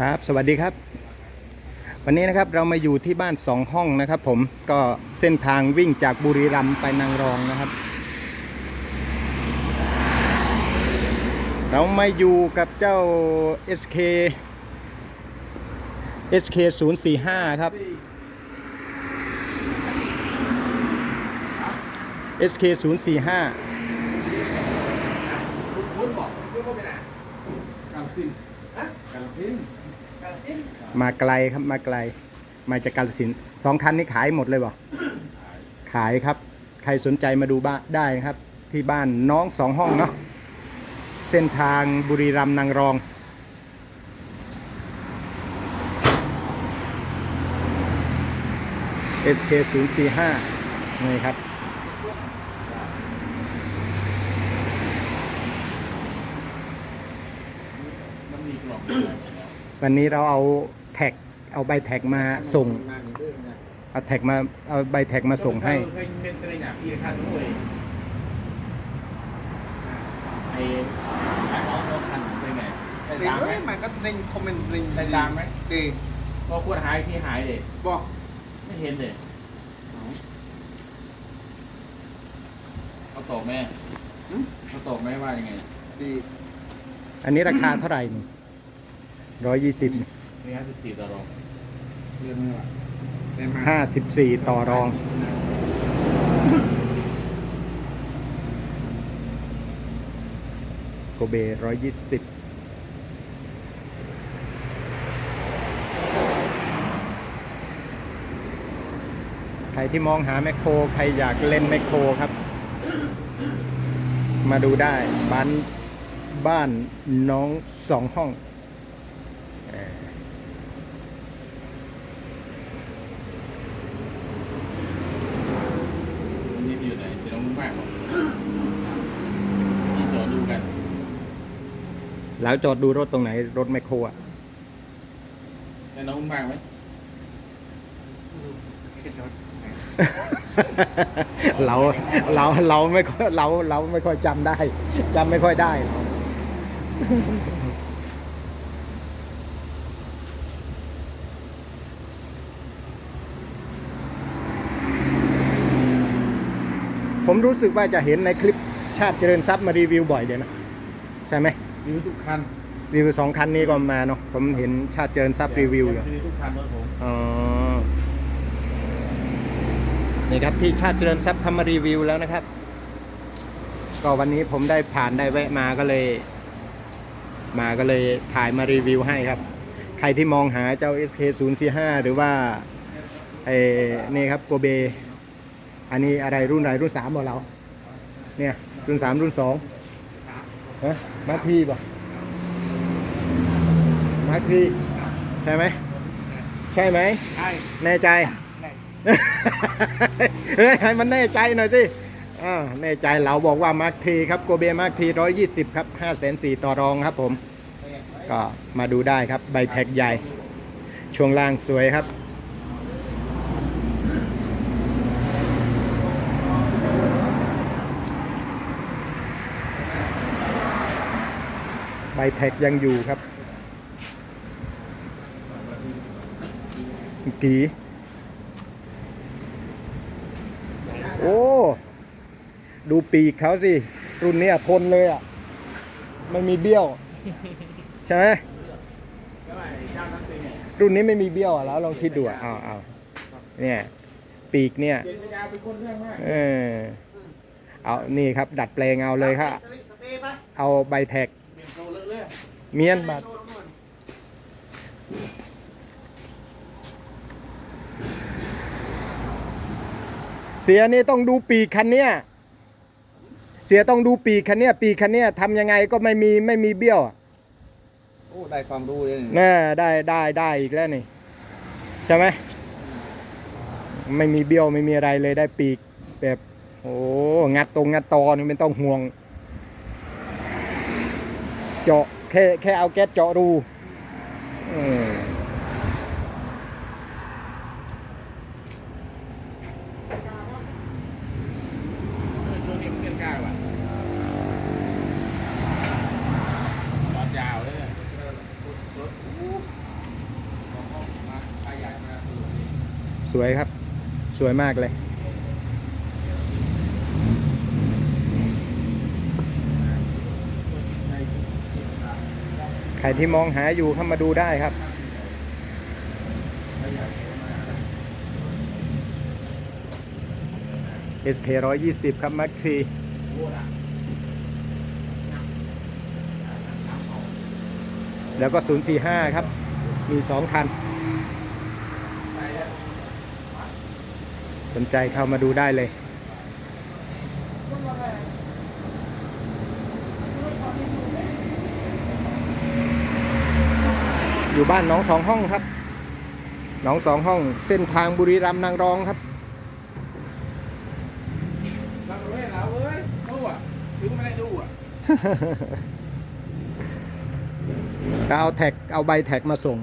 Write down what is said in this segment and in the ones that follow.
ครับ สวัสดีครับ วันนี้นะครับเรามาอยู่ที่บ้านสองห้องนะครับ ผมก็เส้นทางวิ่งจากบุรีรัมย์ไปนางรองนะครับ เรามาอยู่กับเจ้า SK SK 0 4 5ครับ SK 0 4 5คุณบอกคุณบอกไปไหนกาลสินธุ์กาลสินธุ์กาลสินธุ์ มาไกลครับมาไกล มาจากกาลสินสองคันนี้ขายหมดเลยบ่ขายครับ ใครสนใจมาดูบ้านได้นะครับ ที่บ้านน้องสองห้องเนาะเส้นทางบุรีรัมย์นางรอง SK 0 4 5นี่ครับ มันมีกล่องอะไรหมดแล้ ววันนี้เราเอาแท็กเอาใบแท็กมาส่งมาหนึ่งเรื่องนะเอาแท็กมาเอาใบแท็กมาส่งให้เคยเป็นตัวอย่างปีละครั้งด้วยไอ้ขายของเราคันเป็นไงได้เด็กตามไหมเอ้ยมันก็เร่งคอมเมนต์เร่งได้ตามไหมดีพอควรหายที่หายเด็กบอกไม่เห็นเด็กเขาตกไหมหึเขาตกไหมว่ายังไงดีอันนี้ราคาเท่าไหร่นี่ ร้อยยี่สิบนี่ห้าสิบสี่ต่อรองเรื่องนี้ว่ะได้มาห้าสิบสี่ต่อรอง โกเบร้อยยี่สิบใครที่มองหาแมคโคร ใครอยากเล่นแมคโครครับ มาดูได้ บ้านบ้านน้องสองห้องเอ่อ นี่อยู่ไหนเดี๋ยวน้อง มุ้งมากบอกนี่จอดดูกัน แล้วจอดดูรถตรงไหน รถแมคโครอะได้น้องมุ้งมากไหมเราเราเราไม่ค่อยเราเราไม่ค่อยจำได้จำไม่ค่อยได้ ผมรู้สึกว่าจะเห็นในคลิปชาติเจริญทรัพย์มารีวิวบ่อยเดี๋ยวนะใช่ไหมรีวิวทุกคันรีวิวสองคันนี้ก็มาเนาะผมเห็นชาติเจริญทรัพย์รีวิวอยู่รีวิวทุกคันรถผมอ๋อนี่ครับที่ชาติเจริญทรัพย์ทำมารีวิวแล้วนะครับ ก็วันนี้ผมได้ผ่านได้แวะมาก็เลย มาก็เลยถ่ายมารีวิวให้ครับ ใครที่มองหาเจ้า SK 0 4 5 หรือว่าไอ้นี่ครับโกเบ อันนี้อะไรรุ่นอะไรรุ่นสามบอกเรา เนี่ย รุ่นสามรุ่นสองฮะมาร์คทีป่ะมาร์คทีใช่ไหม ใช่ไหม ใช่ แน่ใจได้เฮ้ยให้มันแน่ใจหน่อยสิอ่าแน่ใจเราบอกว่ามาร์คทีครับโกเบมาร์คทีร้อยยี่สิบครับห้าแสนสี่ต่อรองครับผม ก็มาดูได้ครับ ใบแท็กใหญ่ ช่วงล่างสวยครับ ใบแท็กยังอยู่ครับกีโอ้ ดูปีกเขาสิ รุ่นเนี้ยทนเลยอะ ไม่มีเบี้ยว ใช่ไหมแล้วไอ้เจ้านั้นเป็นไงรุ่นนี้ไม่มีเบี้ยวอะแล้วลองคิดดูอะเอาเอาเนี่ย ปีกเนี่ยเจษยาเป็นคนเรื่องมากเออเอา นี่ครับ ดัดแปลงเอาเลยครับสเปรย์ปะเอาใบแท็ก เมียนบัตรโดนนู่นเสียนี่ต้องดูปีกคันเนี้ยเสียต้องดูปีกคันเนี้ยปีกคันเนี้ยทำยังไงก็ไม่มีไม่มีเบี้ยวอะโอ้ได้ความรู้เลยนี่น่าได้ได้ได้อีกแล้วนี่ ใช่ไหมไม่มีเบี้ยวไม่มีอะไรเลยได้ปีกแบบ โอ้งัดตรงงัดตอนี่ไม่ต้องห่วง เจาะแค่แค่เอาแก๊สเจาะรูช่วงนี้มันเกินกล้าว่ะสอดยาวเลยสวยครับ สวยมากเลย ใครที่มองหาอยู่เข้ามาดูได้ครับ SK 120 ครับ Mark 3แล้วก็ 045 ครับ มี 2 คัน สนใจเข้ามาดูได้เลย อยู่บ้านหน้องสองห้องครับหน้องสองห้อง เส้นทางบุรีรัมย์นางรองครับเราเว้ยเราเว้ยดูอะซื้อไม่ได้ดูอะเราเอาแท็กเอาใบแท็กมาส่ง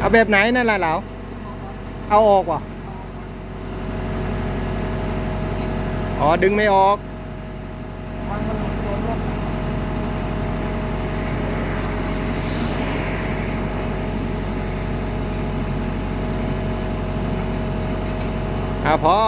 เอาแบบไหนนั่นล่ะเหลาเอาออกวะอ๋อ ดึงไม่ออก อะพอ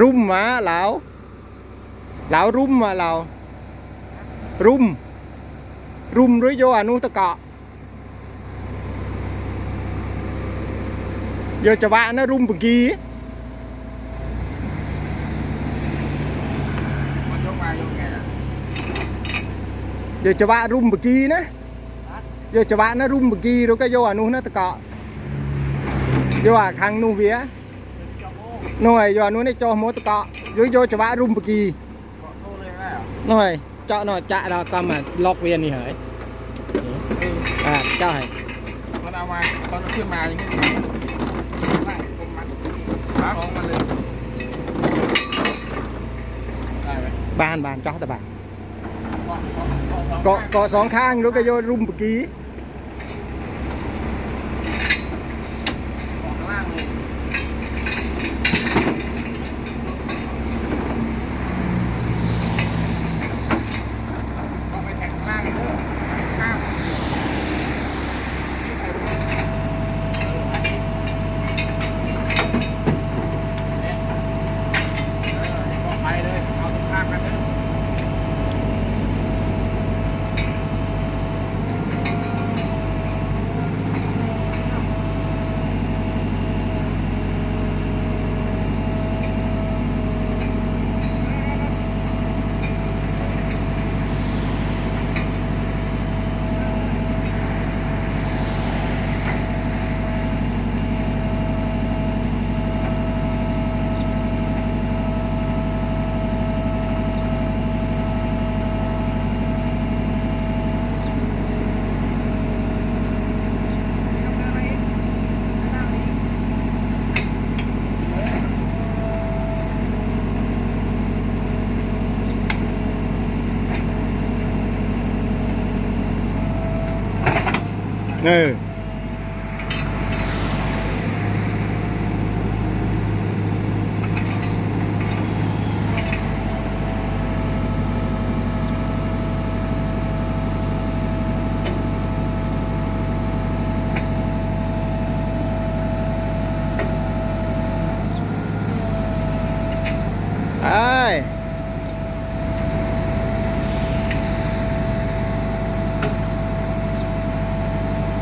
รุ่มหมาเหลาเหลารุ่มมาเหลารุ่ม รุ่มด้วยโยอนุตะเกาะโยจะวะนะรุ่มปกี้มันยกมายกไงอะโยจะวะรุ่มปกี้นะโยจะวะนะรุ่มปกี้ rồi cái vô à nu nó t ะเกาะ vô à khang nu vía จอ โม่ nồi vô à nu này cho mô t ะเกาะ rồi vô จะวะรุ่มปกี้เกาะโซ่เลยได้เหรอ nồi cho nồi chạ đó con mà lọc viên đi hỡi เออ à cho hãy ตอนเอามาตอนเอาขึ้นมาอย่างนี้ได้ผมมัดขาของมันเลยได้ไหม bàn bàn cho tao bàn เกาะเกาะเกาะสองเกาะเกาะสองข้างแล้วก็โยนรุมเมื่อกี้ เกาะข้างล่างเลยก็ไปแทงข้างล่างเด้อข้างนี่ใส่ไปเลยเอออันนี้เนี่ยเออนี่ก็ไปเลยเอาตรงข้างกันเด้อ เออ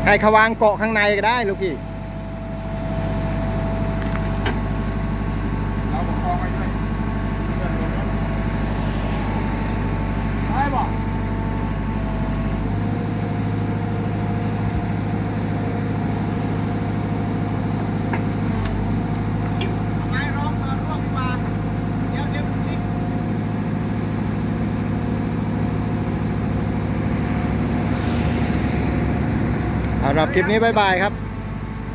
ไป ให้เขาวางเกาะข้างในก็ได้ลูกพี่ เราประคองไว้ด้วยเลื่อนลงรถได้บอก ไม้ร้องสอนร่วมดีกว่าเดี๋ยวเดี๋ยวมันพลิก สำหรับ คลิปนี้บ๊ายบายครับ